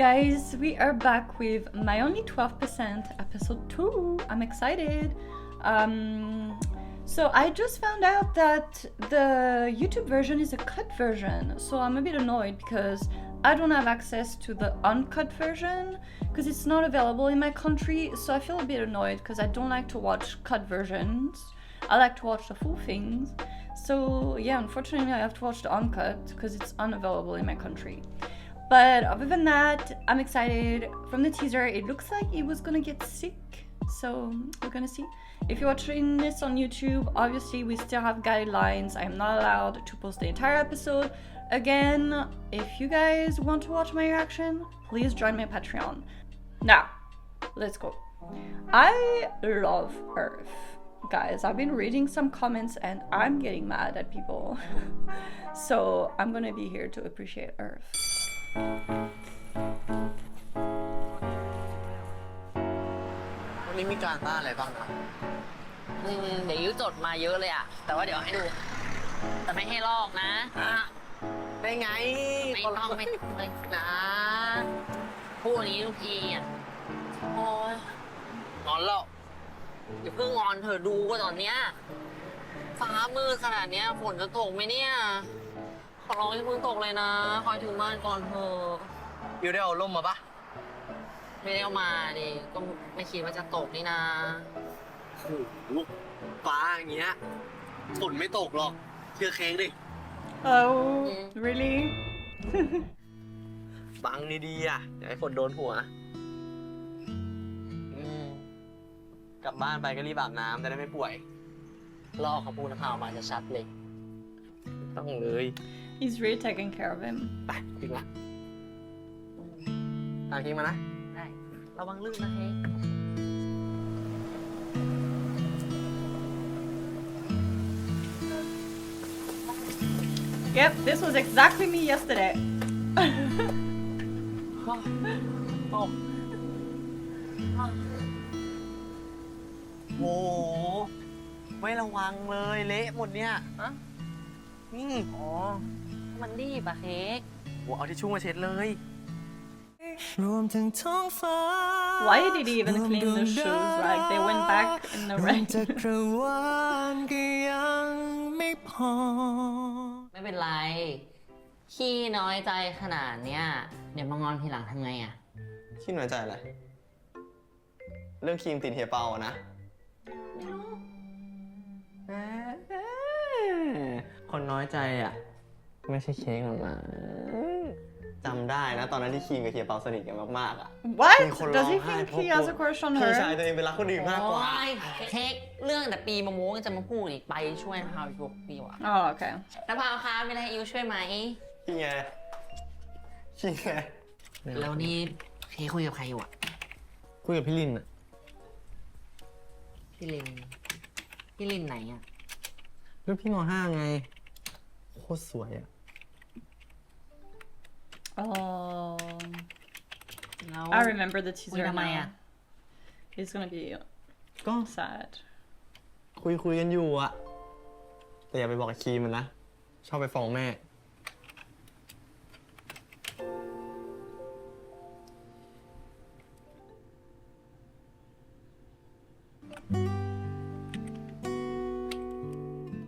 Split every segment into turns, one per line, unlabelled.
guys, we are back with my only 12% episode 2. I'm excited. Um, so I just found out that the YouTube version is a cut version. So I'm a bit annoyed because I don't have access to the uncut version because it's not available in my country. So I feel a bit annoyed because I don't like to watch cut versions. I like to watch the full things. So yeah, unfortunately I have to watch the uncut because it's unavailable in my country. But other than that, I'm excited. From the teaser, it looks like he was gonna get sick. So we're gonna see. If you're watching this on YouTube, obviously we still have guidelines. I am not allowed to post the entire episode. Again, if you guys want to watch my reaction, please join my Patreon. Now, let's go. I love Earth. Guys, I've been reading some comments and I'm getting mad at people. so I'm gonna be here to appreciate Earth.
วันนี้มีการบ้านอะไรบ้างครับ
อืมเดี๋ยวยิ้วจดมาเยอะเลยอะแต่ว่าเดี๋ยวให้ดู แต่ไม่ให้ลอกนะ
ได้ไง
ไม่ลอกไม่เลยนะพูดอย่างนี้ทุกทีอะโอ้ยงอนแล้วอย่าเพิ่งงอนเธอะดูว่าตอนเนี้ยฟ้ามืดขนาดเนี้ยฝนจะตกไหมเนี่ย ขอร้องอย่าเพิ่งตกเลยนะ คอยถึงบ้านก่อนเถอะ
ยูได้เอาร่มมาปะ
ไม่ได้เอามาดิก็ไม่คิดว่าจะตกนี่นะ
โอ้โหฟ้าอย่างเงี้ยฝนไม่ตกหรอก เชื่อเค้งดิ
Oh,
Mm.
really?
บังดีๆอะอย่าให้ฝนโดนหัว
อืม
กลับบ้านไปก็รีบอาบน้ำจะได้ไม่ป่วย
ลอกเขาพูดข่าวมาจะชัดเลย
ต้องเลย
He's really taking care of him.
ไปถึงละตามคิงมานะ
ได้ ระวังลื่นนะเฮ้ย
Yep, this was exactly me yesterday.
โอ้
โห ไม่ระวังเลย เละหมดเนี่ย
ฮะ
อืมอ๋อ
มันรีบอะเค้ก
โหเอาทิชชู่มาเช็ดเลย
รวมถึงท้องฟ้า
Why did he even clean the shoes? Like they went back in the
รวม
rain.
จักรวาลก็ยังไม่พอ
ไม่เป็นไร ขี้น้อยใจขนาดเนี้ย เดี๋ยวมางอนทีหลังทำไงอะ
ขี้น้อยใจอะไร เรื่องครีมติดเฮียเปาอะนะคนน้อยใจอะ ไม่ใช่เค้กหรอกนะจำได้นะ ตอนนั้นที่ครีมกับเฮียเปาสนิทกันมากๆอะ
What?
มีคน
Does he
ร้องไห้
think
เพราะ
he has a crush on
พี่ชาย
her?
ตัวเองเป็นรักคนอื่นมากกว่า
โอ๊ยเค้กเรื่องแต่ปีมะม่วงจะมาพูดอีกไปช่วยพาวยุกดีกว่า
Oh, okay.
แล้วพาวคะมีอะไรให้อิวช่วยไหม
พี่ไงพี่ไง
แล้วนี่เค้กคุยกับใครอยู่อะ
คุยกับพี่ลินอะ
พี่ลิน พี่ลินไหนอะ
เรื่องพี่มห้าไง โคตรสวยอะ
Oh,
แล้ว
I remember the
คุย
teaser
ทำไมอะ
now. He's gonna be
ก็
sad.
คุยคุยกันอยู่อะแต่อย่าไปบอกครีมมันนะ ชอบไปฟ้องแม่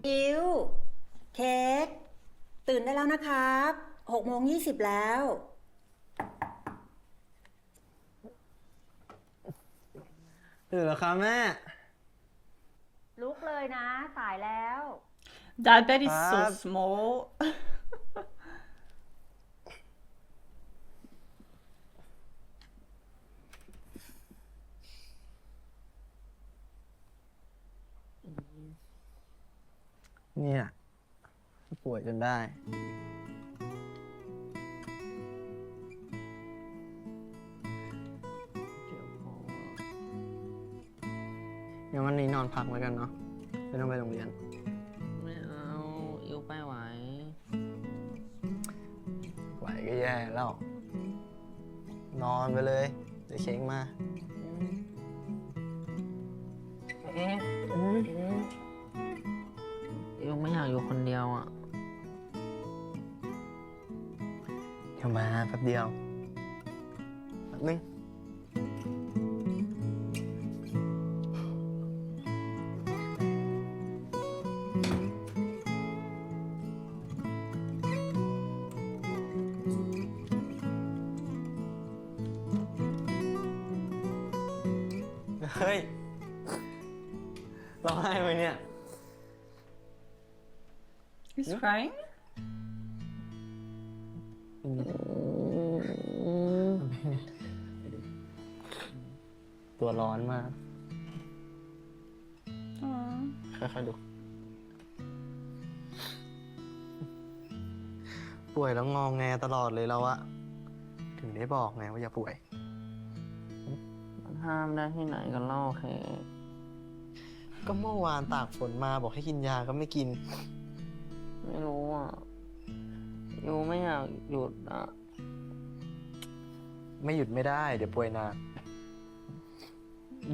อิวเค้กตื่นได้แล้วนะครับ หกโมงยี่สิบแล้ว
ตื่นแล้วครับแม่
ลุกเลยนะ สายแล้ว
That bed is so
Fab.
small.
เนี่ยป่วยจนได้ งั้นวันนี้นอนพักแล้วกันเนาะไม่ต้องไปโรงเรียน
ไม่เอาอิวไปไหว
ไหวก็แย่แล้ว นอนไปเลยเดี๋ยวเค้กมา
เอ๊ะอิวไม่อยากอยู่คนเดียวอะ
เดี๋ยวมาแป๊บเดียวนึง ตัวร้อนมาก
Aw.
ค่อยๆดู ป่วยแล้วงองแงตลอดเลยเราอะถึงได้บอกไงว่าอย่าป่วย
มันห้ามได้ที่ไหนกันเล่าเคก
ก็เมื่อวานตากฝนมาบอกให้กินยาก็ไม่กิน
ไม่รู้อะยูไม่อยาก หยุดอะ
ไม่หยุดไม่ได้ เดี๋ยวป่วยหนัก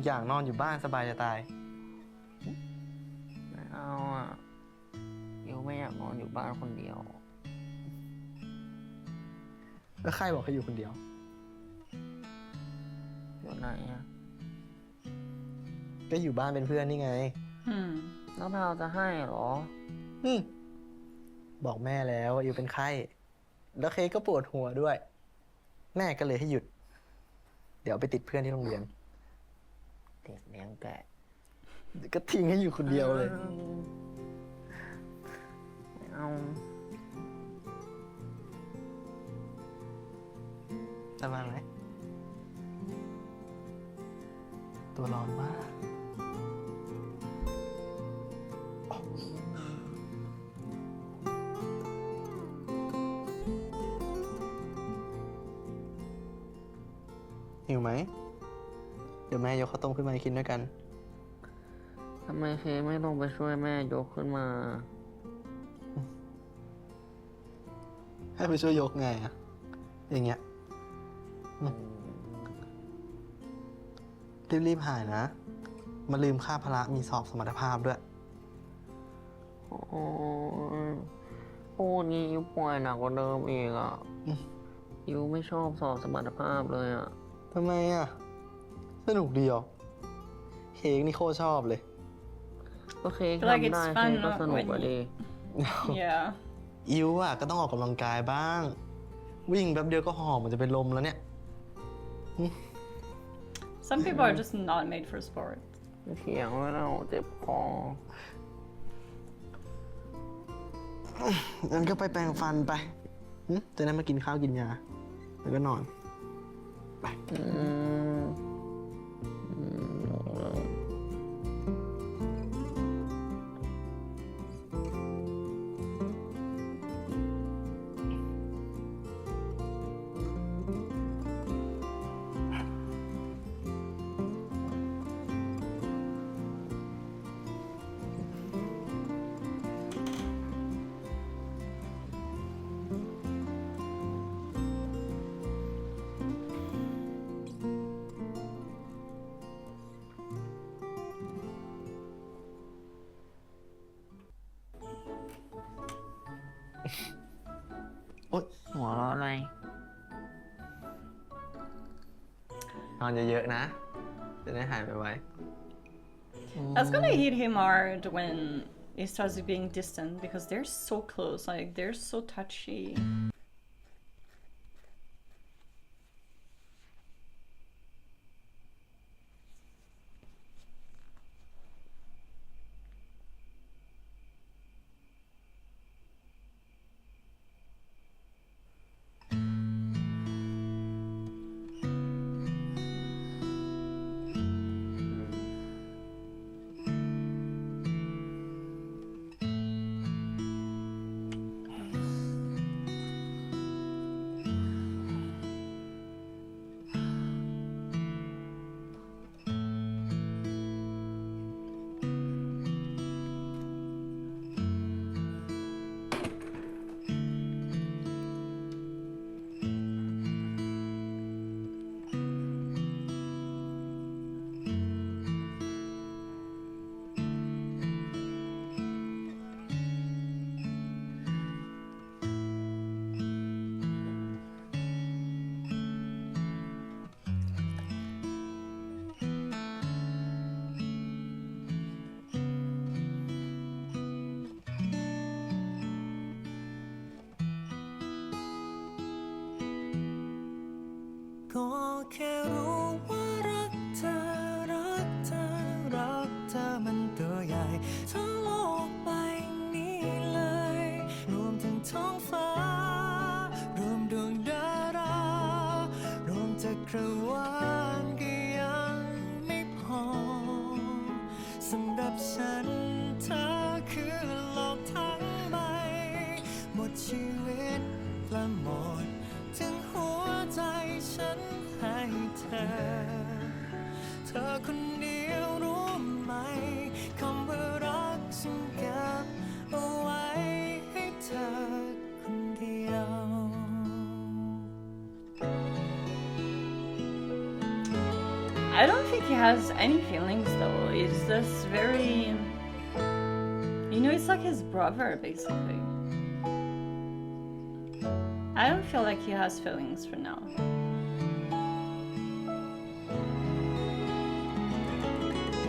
อย่างนอนอยู่บ้านสบายจะตาย
ไม่เอาอะยูไม่อยากนอนอยู่บ้านคนเดียว
แล้วใครบอกให้อยู่คนเดียว
อยู่ไหนอะ
ก็อยู่บ้านเป็นเพื่อนนี่ไง
Hmm.
แล้วเราจะให้เหรอ
อืมบอกแม่แล้วว่าอยู่เป็นไข้ แล้วเคกก็ปวดหัวด้วย แม่ก็เลยให้หยุด เดี๋ยวไปติดเพื่อนที่โรงเรียน
เด็กเลี้ยงแกะ
เดี๋ยวก็ทิ้งให้อยู่คนเดียวเลย
ไม่เอา
สบายไหมตัวร้อนมาก หิวไหม เดี๋ยวแม่ยกข้าวต้มขึ้นมาให้กินด้วยกัน
ทำไมเคกไม่ลงไปช่วยแม่ยกขึ้นมา
ให้ไปช่วยยกไงอะอย่างเงี้ย รีบๆหายนะ มาลืมค่าพละมีสอบสมรรถภาพด้วย
โอ้ยพูดงี้ยูป่วยหนักกว่าเดิมอีกอะ
อืม
ยูไม่ชอบสอบสมรรถภาพเลยอะ
ทำไมอะ สนุกดีเหรอเค้กนี่โคตรชอบเลย
ก็เค้ก
Like
ทำ
it's
ได้
fun
เค้กก็สนุก
when
อะ
you-
ดี
Yeah.
อิวอะก็ต้องออกกำลังกายบ้าง วิ่งแป๊บเดียวก็หอบมันจะเป็นลมแล้วเนี่ย
Some people are just not made for sport.
เถียงว่าเราเจ็บคอ
งั้นก็ไปแปรงฟันไปหึจะได้มากินข้าวกินยา แล้วก็นอน
อืม อ
นเยอะๆนะ จะได้หายไปไว
That's gonna hit him hard when he starts being distant because they're so close. Like they're so touchy.
ก็
has any feelings though. It's just very. You know, it's like his brother basically. I don't feel like he has feelings for now.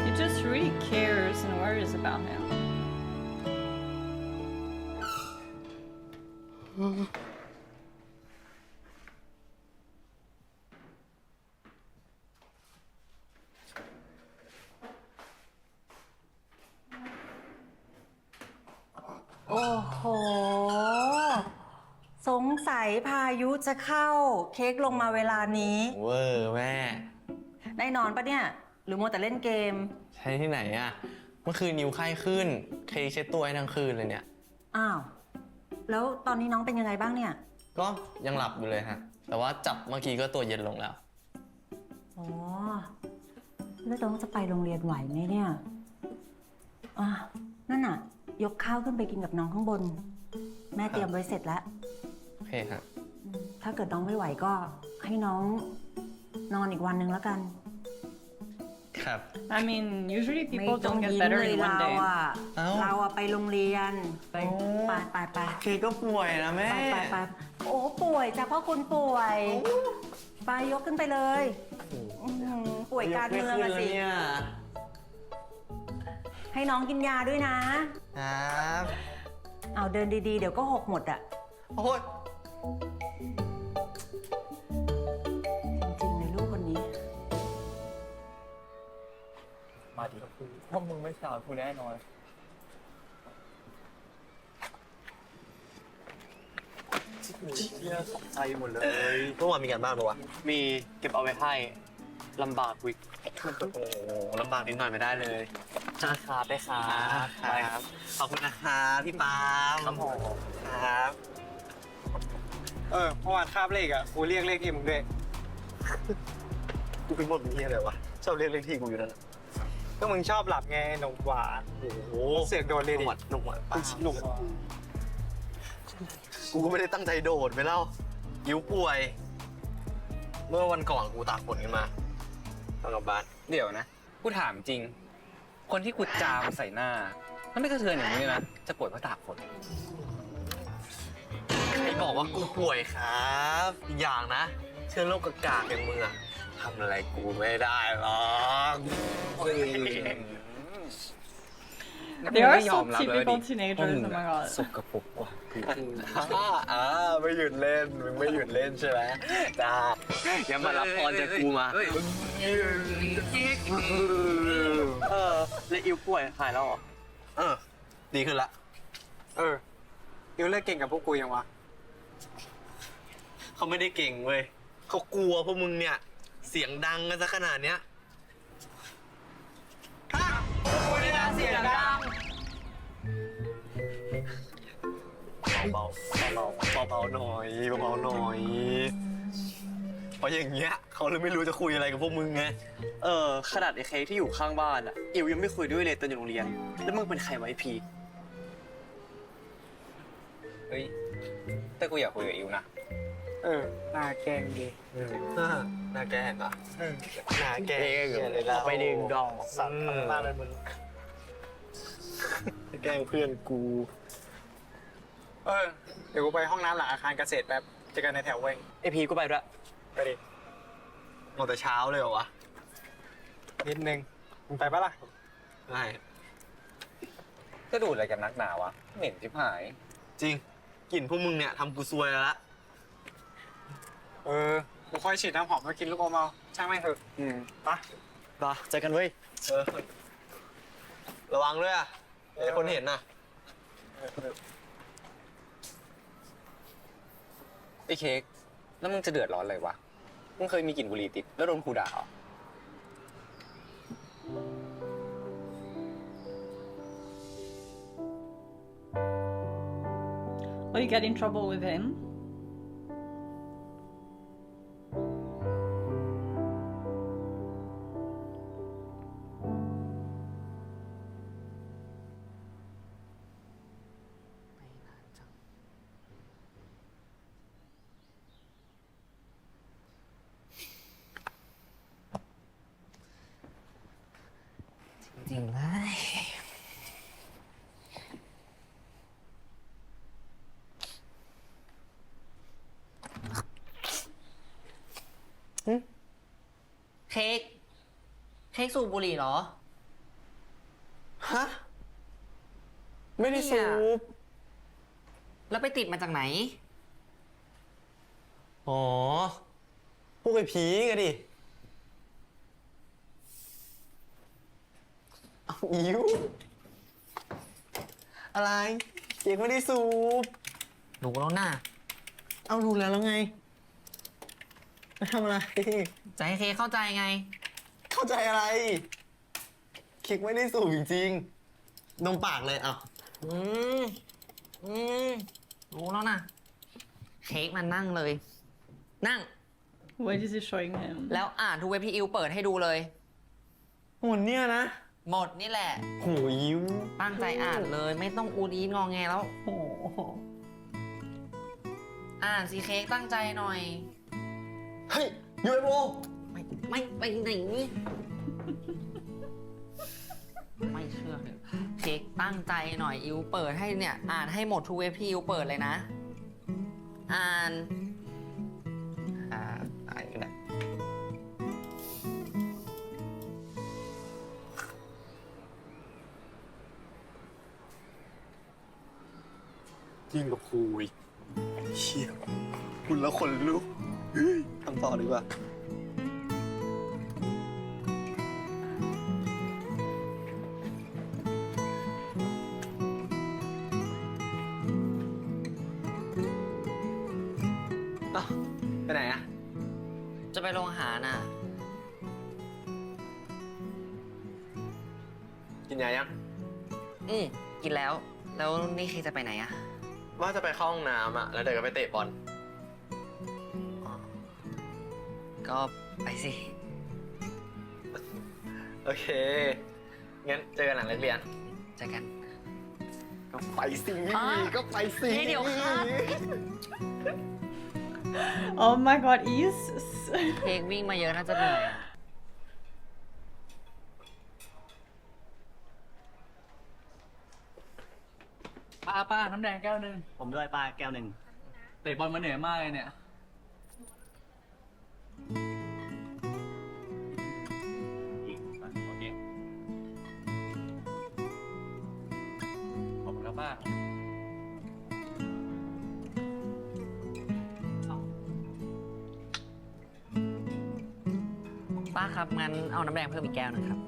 He just really cares and worries about him.
เข้าเค้กลงมาเวลานี้
เวอร์แม่
ได้นอนปะเนี่ย หรือมัวแต่เล่นเกม
ใช้ที่ไหนอะเมื่อคืนนิ้วไข้ขึ้น เคกเช็ดตัวให้ทั้งคืนเลยเนี่ย
อ้าว แล้วตอนนี้น้องเป็นยังไงบ้างเนี่ย
ก็ยังหลับอยู่เลยฮะ แต่ว่าจับเมื่อกี้ก็ตัวเย็นลงแล้ว
อ๋อ แล้วน้องจะไปโรงเรียนไหวไหมเนี่ย อะนั่นน่ะ ยกข้าวขึ้นไปกินกับน้องข้างบน แม่เตรียมไว้เสร็จแล้ว
โอเคครับ
ถ้าเกิดน้องไม่ไหวก็ให้น้องนอนอีกวันหนึ่งแล้วกัน
ครับ
I mean, usually
ไม่
people
ต้อง
don't get
ยิ้ม
better
เลย
in
เรา
one day.
อะ
เอ้า
เราอะไปโรงเรียนไป
โอ้
ไปไปไป
เคกก็ป่วยนะแม่
ไปไปไปโอ้ป่วยจ้ะพ่อคุณป่วย ไปยกขึ้นไปเลยอื้อหือป่วยการเมืองอะสิ
เนี่ย
ให้น้องกินยาด้วยนะ
ครับ
เอาเดินดีๆ เดี๋ยวก็หกหมดอะ
โอ้ย
ดิเพราะมึงไม่สาวกูแน่นอน เชี่ยตกใจหมดเลย
เมื่อวานมีการบ้านปะวะ
มีเก็บเอาไว้ให้ลำบากวิก
โอ้โหลำบากนิดหน่อยไม่ได้เลย
ครับได้ครับ
ครับขอบคุณนะครับพี่ปาล์ม
ครับผม
ครับ
เออเมื่อวานคาบเลขอะกูเรียกเลขที่มึงด้วย
กูเป็นบทเป็นที่อะไรวะชอบเรียกเลขที่กูอยู่นั่นน่ะ
ก็มึงชอบหลับไงหนมหวาน
โอ้โห
เสือกโดนเลย
ห
ดิ
นวดหนวดปาล์ม
หนุ่ม
กูก็ไม่ได้ตั้งใจโดดไปแล้วยิ้วป่วย เมื่อวันก่อนกูตากฝนกันมาตอนกลับบ้าน
เดี๋ยวนะ กูถามจริง คนที่กูจามใส่หน้า มันไม่กระเทือนอย่างนี้นะ จะป่วยเพราะตากฝน
ใครบอกว่ากูป่วยครับ อีกอย่างนะ เชื้อโรคกากากอย่างมึงอะ ทำอะไรกูไม่ได้หรอก
They are
ไม่ยอ
so
มรับเลย
typical
ดิ
teenagers,
ว่ามึ
oh
ง
my
อะ
god.
สกปรกว่ะ
อ่าอ่าไม่หยุดเล่น มึงไม่หยุดเล่นใช่ไหมจ้า
อย่ามารับพรจากกูมา
เฮ้ย
เออแล้วอิวป่วยหายแล้วเหรอ
เออ ดีขึ้นละ
เออยูเลิกเก่งกับพวกกูยังวะ
เขาไม่ได้เก่งเว้ย เขากลัวพวกมึงเนี่ย เสียงดังกันซะขนาดเนี้ยเบาๆเบาๆเบาๆหน่อยเบาๆหน่อยเพราะอย่างเงี้ยเขาเลยไม่รู้จะคุยอะไรกับพวกมึงไง
เออขนาดไอ้เค้กที่อยู่ข้างบ้านอะอิวยังไม่คุยด้วยเลยตอนอยู่โรงเรียน แล้วมึงเป็นใครไวะไอ้พี
เฮ้ยแต่กูอยากคุยกับอิวนะ
เออหน้าแกล้งดี
น่าน่าแกล้งอะน่าแกล้งเลยนะ
ไปดึงดอก
สัตว์ทำหน้าเป็นมึงแกล้งเพื่อนกู
เออ เดี๋ยวกูไปห้องน้ำหลังอาคารเกษตรแป๊บเจอกันในแถวเว้ย
ไอพีก็ไปด้วย
ไปดิ
หมดแต่เช้าเลยเหรอวะ
นิดนึงมึงไปปะล่ะ
ไม่
จะดูดอะไรกันนักหนาวะเหม็นชิบหาย
จริงกลิ่นพวกมึงเนี่ยทำกูซวยแล้วละ
เออ
กูค่อยฉีดน้ำหอมมากินลูกอมเอาช่างแม่งเถอะ
อืม
ไปะ
ปะเจอกันเว้ยเออระวังด้วยอะเดี๋ยวคนเห็นน่ะ
ไอ้เค้กแล้วมึงจะเดือดร้อนอะไรวะมึงเคยมีกลิ่นบุหรี่ติด แล้วโดนครูด่าเหรอ
Or you get in trouble with him.
สูบบุหรี่เหรอ
ฮะ ไม่ได้สูบ
แล้วไปติดมาจากไหน
อ๋อ พวกไอ้ผีกันดิเอาอิวอะไรเด็กไม่ได้สูบ
รู้แล้วน่ะ
เอาถูกแล้วแล้วไงมาทำอะไร
จะให้เค้กเข้าใจไง
เข้าใจอะไรเค้กไม่ได้สูบจริงๆนมปากเลยอะ
อืมอืมรู้แล้วนะเค้กมันนั่งเลย นั่ง
What is he showing him?
แล้วอ่านทูเว็บพี่อิวเปิดให้ดูเลย
หุ่นเนี่ยนะ
หมดนี่แหละ
โหยิว
ตั้งใจอ่านเลย ไม่ต้องอูดอีนงองแงแล้ว
โอ้โห
อ่านสิเค้กตั้งใจหน่อย
เฮ้ยยูเอฟโอ
ไม่ไม่ไปไหนนี่ ไม่เชื่อเลยเค้กตั้งใจหน่อยอิวเปิดให้เนี่ย อ่านให้หมดทูเว็บพี่อิวเปิดเลยนะ อ่าน
อ่าอ่านกันนะยิ่งกับครูอีกเชี่ยคุณแล้วคนลุกเฮ้ยทำต่อดีกว่า
ไปไหนอะ
ว่า
จะไปเข้าห้องน้ำอะแล้วเดี๋ยวก็ไปเตะบอล
อ๋อก็ไปสิ
โอเค งั้นเจอกันหลังเลิกเรียน
เจอกัน
ก็ไปสิ
อะ
ก็ไปสิ
เฮ้ยเดี๋ยวครับ
Oh my god, he's.
เค้กวิ่งมาเยอะน่าจะเหนื่อยอะ
ป้าป้าน้ำแดงแก้วหนึ่ง
ผมด้วยป้าแก้วหนึ่ง
เตะบอลมาเหนื่อยมากเลยเนี่ยโอเคขอบคุณครับป้า
ป้าครับงั้นเอาน้ำแดงเพิ่มอีกแก้วหนึงครับ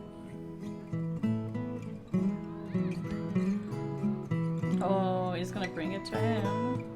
he's gonna bring it to him.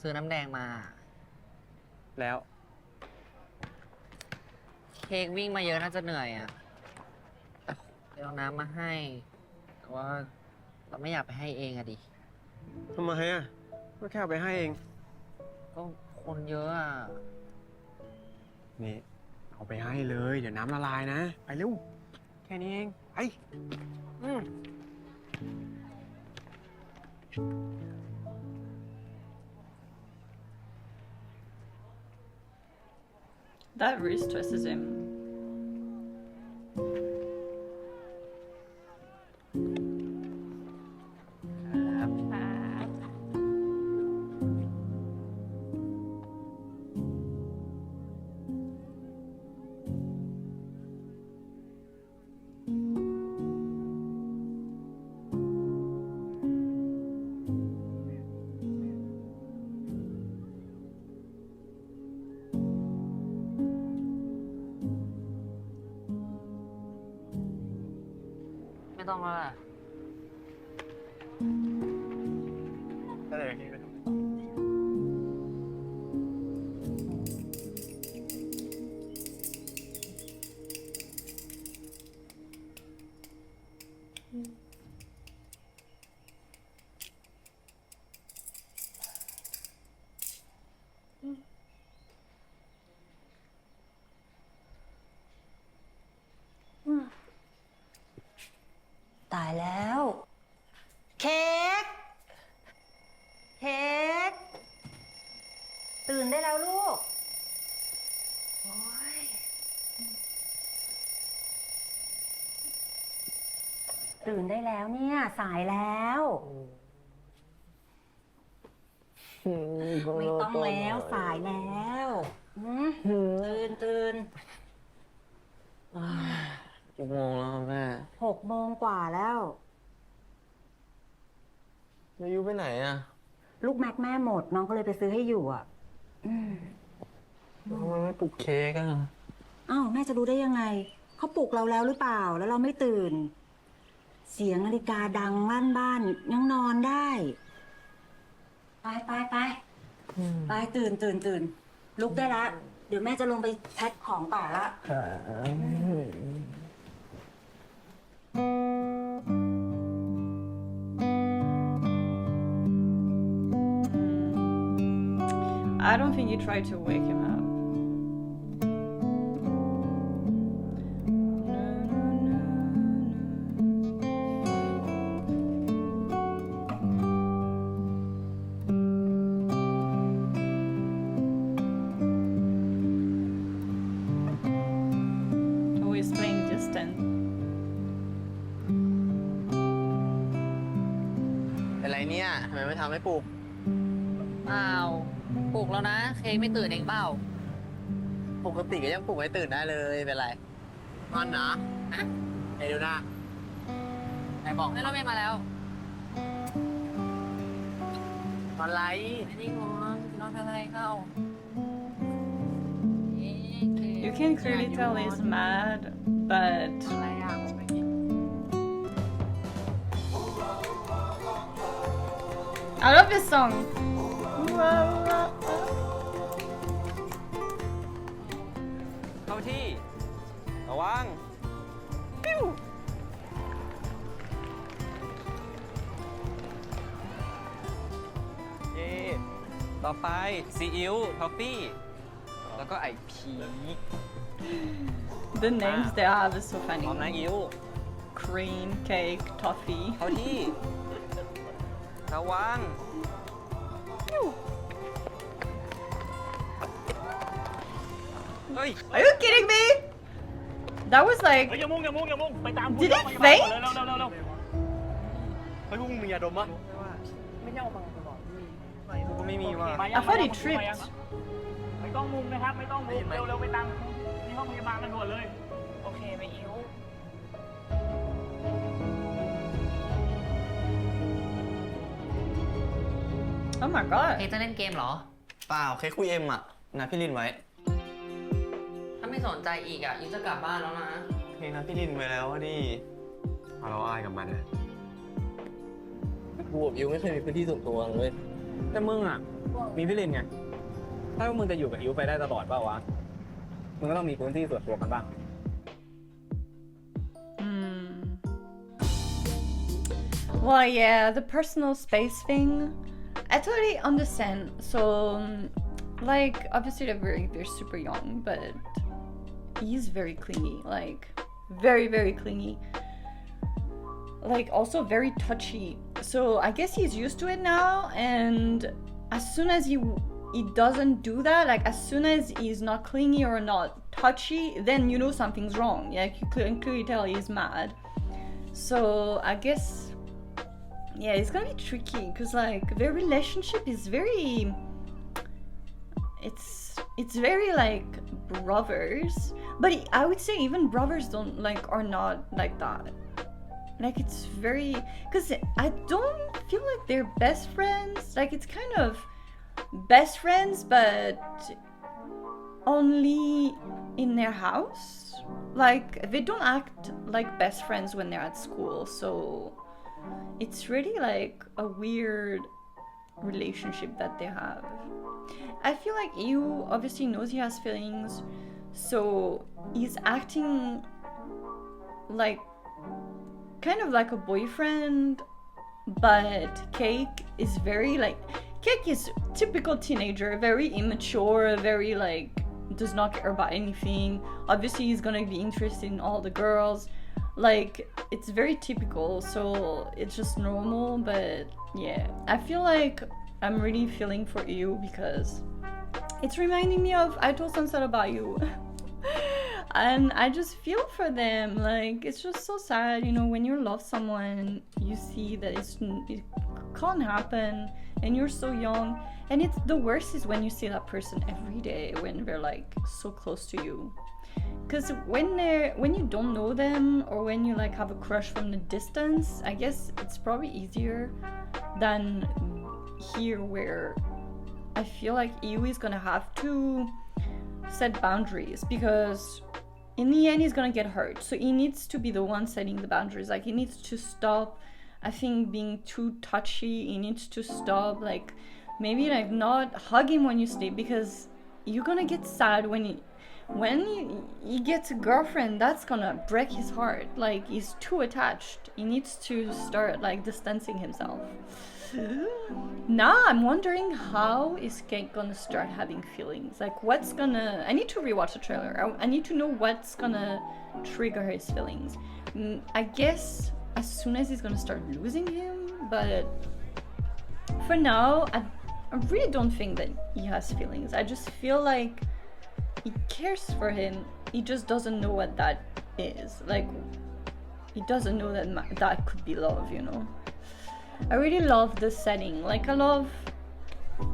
ซื้อน้ำแดงมา
ๆแล้ว
เค้กวิ่งมาเยอะน่าจะเหนื่อยอะเดี๋ยวเอาน้ำมาให้ แต่ว่าเราไม่อยากไปให้เองอะดิ
ทำไมอะก็แค่เอาไปให้เอง
ก็คนเยอะอะ
นี่ เอาไปให้เลย เดี๋ยวน้ำละลายนะ ไปเร็ว แค่นี้เอง
ไอ้อืม
That really stresses him. "
ไม่ แล้ว
เนี่
ย สายแล้วไม่ต้องแล้วสายแล้วอืมตื่นตื่น
กี่โมงแล้วแม่
หกโมงกว่าแล้ว
แล้วยูไปไหนอะ
ลูกแม็กแม่หมดน้องก็เลยไปซื้อให้อยู่อะอืม
ทำไมไม่ปลุกเค้กอะ
อ้าวแม่จะรู้ได้ยังไง เขาปลุกเราแล้วหรือเปล่า แล้วเราไม่ตื่น เสียงนาฬิกาดังลั่นบ้าน ยังนอนได้ ไปไปไปไปตื่นตื่นตื่นลุกได้ละ เดี๋ยวแม่จะลงไปแพ็คของต่อละ
I don't think you tried to wake him up.
ทำไมไม่ทำให้ปลุก
อ้าวปลุกแล้วนะ เค้กไม่ตื่นเองเปล่า
ปกติก็ยังปลุกให้ตื่นได้เลยเป็นไรงอนนะไอ้ดูนะ
ไหนบอกให้เราไม่มาแล้ว
งอนไร
ไม่ได้งอนนอนทำอะไรเข้า
You can clearly tell he's mad, but I love this song.
เข้าที่ ระวัง ปิ้วเย่ต่อไปซีอิ๊วทอฟฟี่ แล้วก็ไอพี
The names they have is so
พร้อม
funny.
นะอิ๊ว
Cream, cake, toffee.
เข้าที่ ระวังเฮ้ย
Are you kidding me? That was like.
อย่ามุ่งอย่ามุ่งอย่ามุ่งไปตาม
Did it
เร็ว
faint?
เร็วเร็วเร็วเร็วเฮ้ยพวกมึงมียาดมปะ
กูก็ไม่มีว่ะ
มายัง
I thought he
มายัง
tripped.
ไม่ต้องมุงนะครับไม่ต้องมุงเร็วเร็วไปตามที่ห้องพยาบาลกันด่วนเลย
Oh my god.
เค้กจะเล่นเกมเหรอ
เปล่าเค้กคุยเอ็มอะนะพี่ลินไว้
ถ้าไม่สนใจอีกอะอิ้วจะกลับบ้านแล้วนะ
เพลงนะพี่ลินไว้แล้วดิ
เอาเราอายกับมันนะ
กูกับยูไม่เคยมีพื้นที่ส่วนตัวเลย
แต่มึงอะ มีพี่ลินไง ถ้ามึงจะอยู่กับอิวไปได้ตลอดเปล่าวะ มึงก็ต้องมีพื้นที่ส่วนตัวกันบ้าง
Hmm. Well, yeah, the personal space thing. I totally understand. So, um, like, obviously they're very, they're super young, but he's very clingy. Like, very, very clingy. like also very touchy. So I guess he's used to it now and as soon as he he doesn't do that, like as soon as he's not clingy or not touchy, then you know something's wrong. Like you can clearly tell he's mad. So I guess yeah, it's gonna be tricky because like their relationship is very it's it's very like brothers. But i would say even brothers don't like are not like that. Like it's very because i don't feel like they're best friends. Like it's kind of best friends but only in their house. Like they don't act like best friends when they're at school so it's really like a weird relationship that they have I feel like you obviously knows he has feelings, so he's acting like kind of like a boyfriend, but Cake is very like Cake is typical teenager, very immature, very like does not care about anything. Obviously he's gonna be interested in all the girls. Like it's very typical, so it's just normal, but yeah. I feel like I'm really feeling for you because it's reminding me of I told Sunset about you. and I just feel for them. Like it's just so sad, you know, when you love someone, you see that it's it can't happen, and you're so young. And it's the worst is when you see that person every day when they're like so close to you. Cause when they're when you don't know them or when you like have a crush from the distance, I guess it's probably easier than here where I feel like EU is gonna have to set boundaries because in the end he's gonna get hurt. So he needs to be the one setting the boundaries. Like he needs to stop I think being too touchy, he needs to stop like maybe like not hug him when you sleep because you're gonna get sad when he when he, he gets a girlfriend that's gonna break his heart like he's too attached he needs to start like distancing himself now I'm wondering how is Cake gonna start having feelings? Like, what's gonna. I need to rewatch the trailer. I, I need to know what's gonna trigger his feelings. Mm, I guess as soon as he's gonna start losing him, but for now, I, I really don't think that he has feelings. I just feel like he cares for him. He just doesn't know what that is. Like, he doesn't know that ma- that could be love, you know? I really love the setting. Like I love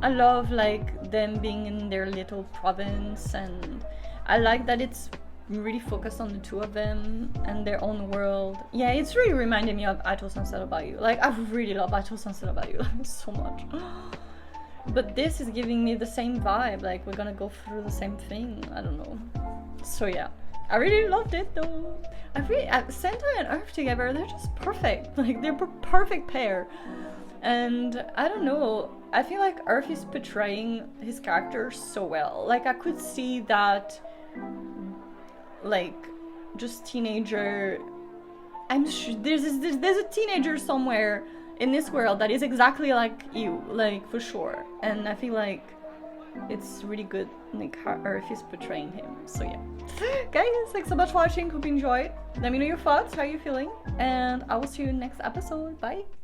I love like them being in their little province and I like that it's really focused on the two of them and their own world. Yeah, it's really reminding me of Sunset About You. Like I really love Sunset About You so much. But this is giving me the same vibe, like we're gonna go through the same thing. I don't know. So yeah. I really loved it though. I really uh, Santa and Earth together, they're just perfect. Like they're perfect pair. And I don't know, I feel like Earth is portraying his character so well. Like I could see that like just teenager I'm sure there's there's, there's a teenager somewhere in this world that is exactly like you, like for sure. And I feel like it's really good like how Earth is portraying him. So yeah. Guys, thanks so much for watching. Hope you enjoyed. Let me know your thoughts, how you feeling, and I will see you next episode. Bye.